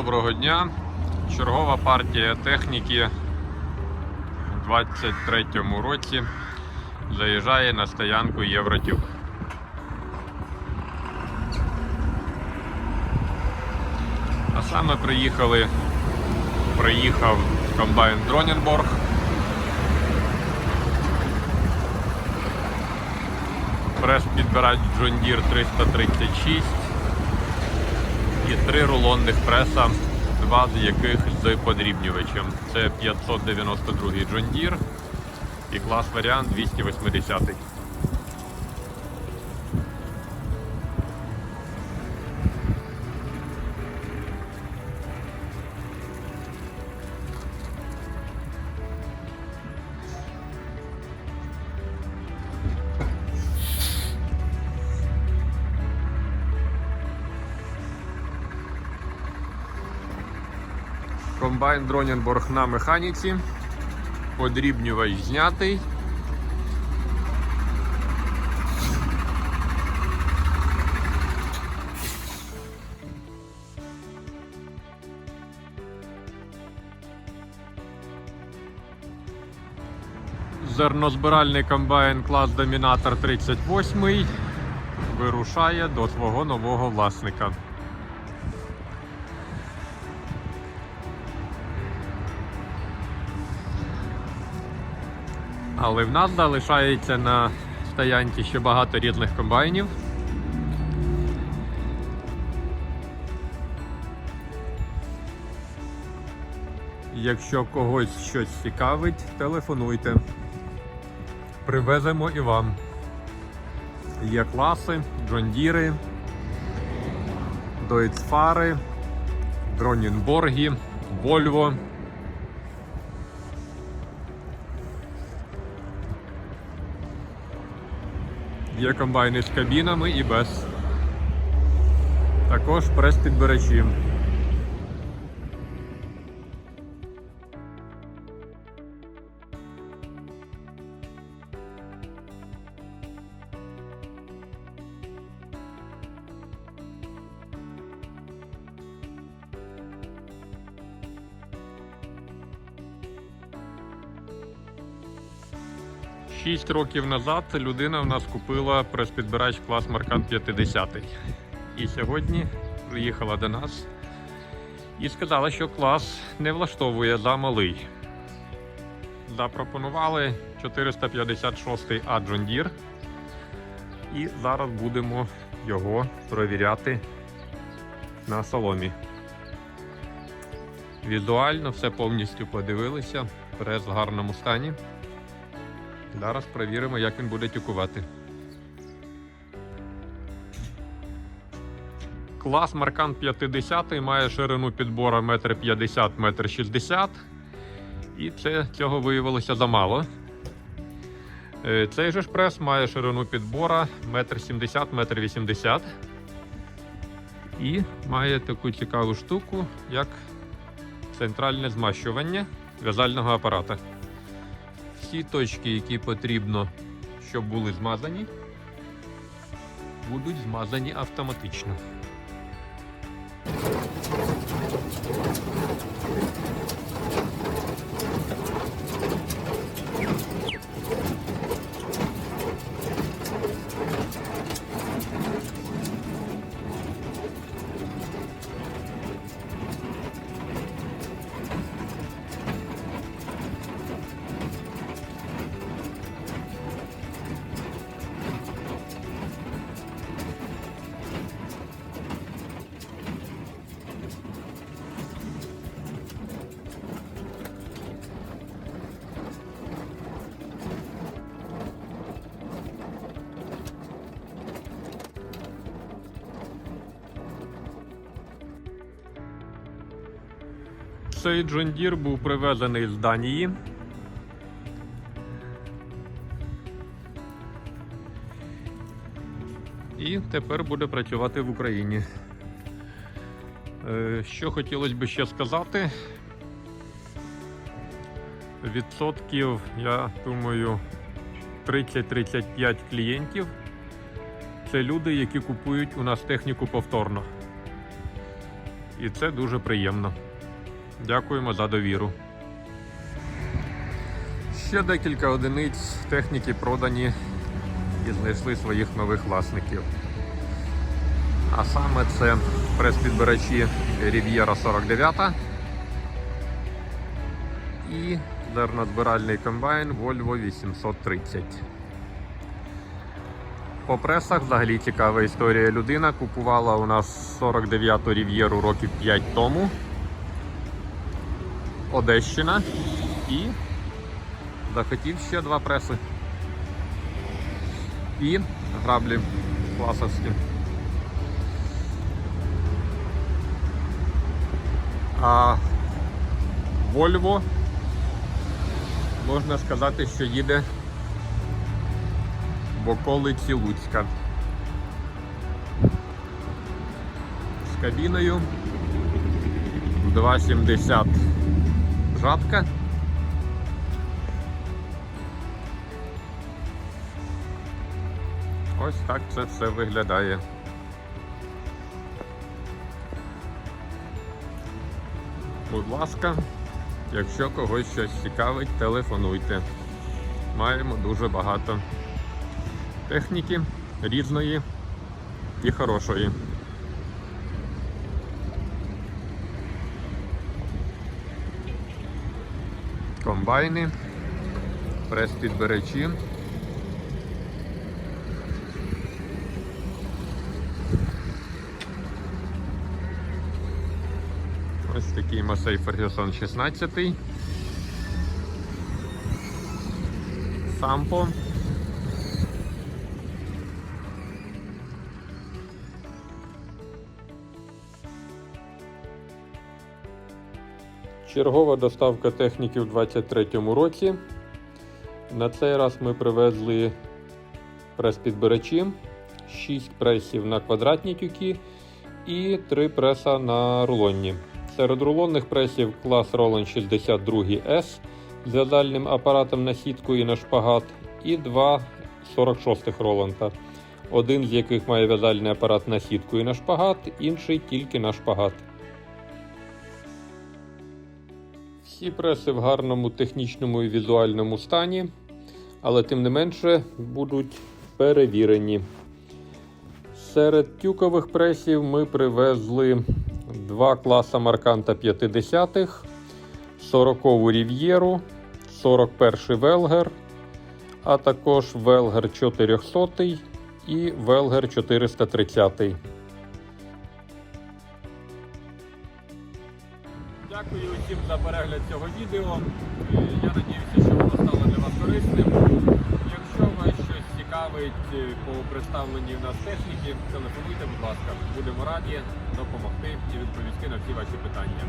доброго дня. Чергова партія техніки у 23-му році заїжджає на стоянку Євротюб. А саме приїхали, приїхав комбайн Дроненборг. Прес підбирач John Deere 336 і три рулонних преса, два з яких з подрібнювачем. Це 592 John Deere і клас варіант 280. Комбайн Дроненборг на механіці. Подрібнювач знятий. Зернозбиральний комбайн клас Домінатор 38 вирушає до свого нового власника. Але в нас залишається на стоянці ще багато різних комбайнів. Якщо когось щось цікавить, телефонуйте. Привеземо і вам. Є класи, джондіри, Дойцфари, Дронінборги, Вольво. Є комбайни з кабінами і без. Також прес підбирачі. 6 років назад людина в нас купила прес-підбирач клас Маркан 50. І сьогодні приїхала до нас і сказала, що клас не влаштовує замалий. Запропонували 456 й John І зараз будемо його провіряти на соломі. Візуально все повністю подивилися, прес в гарному стані. Зараз перевіримо, як він буде тюкувати. Клас Маркан 50 має ширину підбору 1,50 1,60 м. І це, цього виявилося замало. Е, Цей же ж прес має ширину підбора 1,70 1,80 м. І має таку цікаву штуку, як центральне змащування в'язального апарата всі точки, які потрібно, щоб були змазані, будуть змазані автоматично. Цей John Deere був привезений з Данії. І тепер буде працювати в Україні. Е, Що хотілося б ще сказати? Відсотків, я думаю, 30-35 клієнтів. Це люди, які купують у нас техніку повторно. І це дуже приємно. Дякуємо за довіру. Ще декілька одиниць техніки продані і знайшли своїх нових власників. А саме це прес-підбирачі Riviera 49 і зернозбиральний комбайн Volvo 830. По пресах взагалі цікава історія. Людина купувала у нас 49-ту Рів'єру років 5 тому. Одещина і захотів ще два преси. І граблі класовські. А Volvo можна сказати, що їде в околиці Луцька. З кабіною 2,70 жатка. Ось так це все виглядає. Будь ласка, якщо когось щось цікавить, телефонуйте. Маємо дуже багато техніки різної і хорошої. Комбайни, прес-підберечі. Ось такий Масей Фергюсон 16. Сампо. Чергова доставка техніки в 2023 році. На цей раз ми привезли прес-підбирачі, 6 пресів на квадратні тюки і 3 преса на рулонні. Серед рулонних пресів клас Roland 62S з в'язальним апаратом на сітку і на шпагат, і два 46-х Роланда, один з яких має в'язальний апарат на сітку і на шпагат, інший тільки на шпагат. Всі преси в гарному технічному і візуальному стані, але тим не менше будуть перевірені. Серед тюкових пресів ми привезли два класа Марканта 50-х, 40-ту Рів'єру, 41-й Велгер, а також Велгер 400 і Велгер 430. Дякую усім за перегляд цього відео. Я надіюся, що воно стало для вас корисним. Якщо вас щось цікавить е, по представленні в нас техніки, телефонуйте, будь ласка. Будемо раді допомогти і відповісти на всі ваші питання.